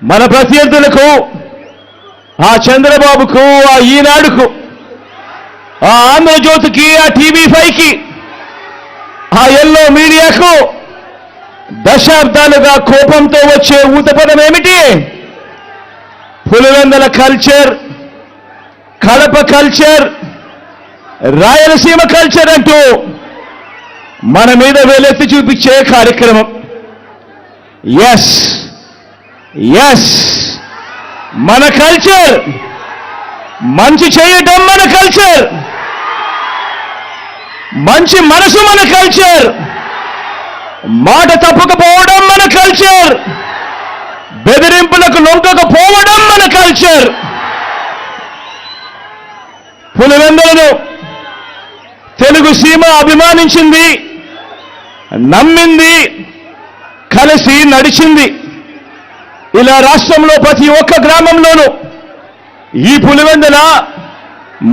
మన ప్రత్యర్థులకు ఆ చంద్రబాబుకు ఆ ఈనాడుకు ఆ ఆంధ్రజ్యోతికి ఆ టీవీ ఫైవ్కి ఆ ఎల్లో మీడియాకు దశాబ్దాలుగా కోపంతో వచ్చే ఊతపదం ఏమిటి? Pulivendula culture Kadapa culture Rayalaseema culture అంటూ మన మీద వేలెత్తి చూపించే కార్యక్రమం. ఎస్ ఎస్ మన కల్చర్ మంచి చేయటం మన కల్చర్ మంచి మనసు మన కల్చర్ మాట తప్పకపోవడం మన కల్చర్ బెదిరింపులకు లొంగకపోవడం మన కల్చర్ పులివెందులను తెలుగు సీమ అభిమానించింది నమ్మింది కలిసి నడిచింది. ఇలా రాష్ట్రంలో ప్రతి ఒక్క గ్రామంలోనూ ఈ పులివెందుల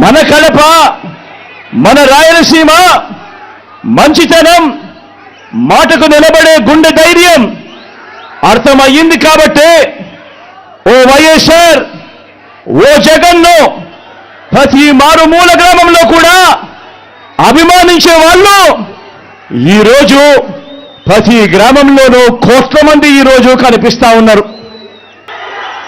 మన కడప మన రాయలసీమ మంచితనం మాటకు నిలబడే గుండె ధైర్యం అర్థమయ్యింది కాబట్టే ఓ వైఎస్ఆర్ ఓ జగన్ను ప్రతి మారుమూల గ్రామంలో కూడా అభిమానించే వాళ్ళు ఈరోజు ప్రతి గ్రామంలోనూ కోట్ల మంది ఈరోజు కనిపిస్తా ఉన్నారు.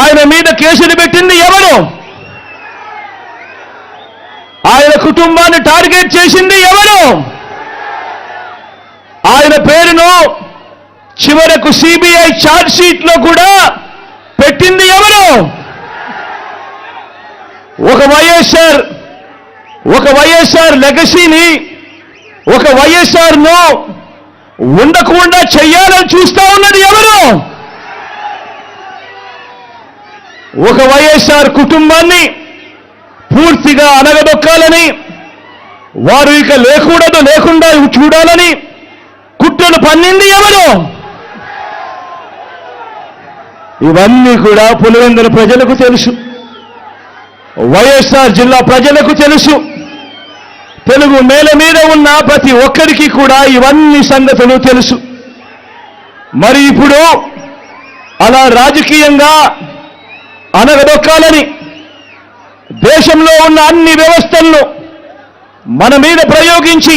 ఆయన మీద కేసులు పెట్టింది ఎవరు? ఆయన కుటుంబాన్ని టార్గెట్ చేసింది ఎవరు? ఆయన పేరును చివరకు సిబిఐ షీట్లో కూడా పెట్టింది ఎవరు? ఒక వైఎస్ఆర్ ఒక వైఎస్ఆర్ లెగసీని ఒక వైఎస్ఆర్ను ఉండకుండా చెయ్యాలని చూస్తా ఉన్నది ఎవరు? ఒక వైఎస్ఆర్ కుటుంబాన్ని పూర్తిగా అనగదొక్కాలని వారు ఇక లేకూడదు లేకుండా చూడాలని కుట్రలు పన్నింది ఎవరు? ఇవన్నీ కూడా పులివెందుల ప్రజలకు తెలుసు. వైఎస్ఆర్ జిల్లా ప్రజలకు తెలుసు. తెలుగు నేల మీద ఉన్న ప్రతి ఒక్కరికి కూడా ఇవన్నీ సంగతులు తెలుసు. మరి ఇప్పుడు అలా రాజకీయంగా అనగదొక్కాలని దేశంలో ఉన్న అన్ని వ్యవస్థలను మన మీద ప్రయోగించి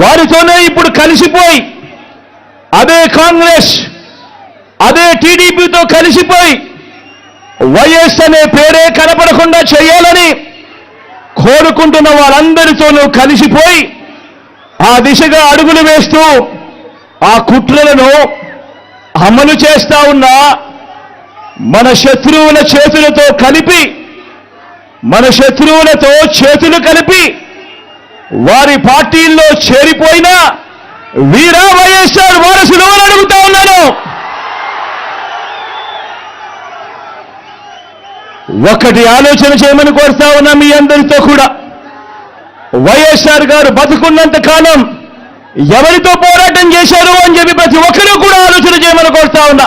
వారితోనే ఇప్పుడు కలిసిపోయి అదే కాంగ్రెస్ అదే టీడీపీతో కలిసిపోయి వైఎస్ అనే పేరే కనపడకుండా చేయాలని కోరుకుంటున్న వారందరితోనూ కలిసిపోయి ఆ దిశగా అడుగులు వేస్తూ ఆ కుట్రలను అమలు చేస్తా ఉన్న మన శత్రువుల చేతులతో కలిపి మన శత్రువులతో చేతులు కలిపి వారి పార్టీల్లో చేరిపోయిన వీరా వైఎస్ఆర్ వారసులు అని అడుగుతా ఉన్నాను. ఒకటి ఆలోచన చేయమని కోరుతా ఉన్నా మీ అందరితో కూడా. వైఎస్ఆర్ గారు బతుకున్నంత కాలం ఎవరితో పోరాటం చేశారు అని చెప్పి ప్రతి ఒక్కరూ కూడా ఆలోచన చేయమని కోరుతా ఉన్నా.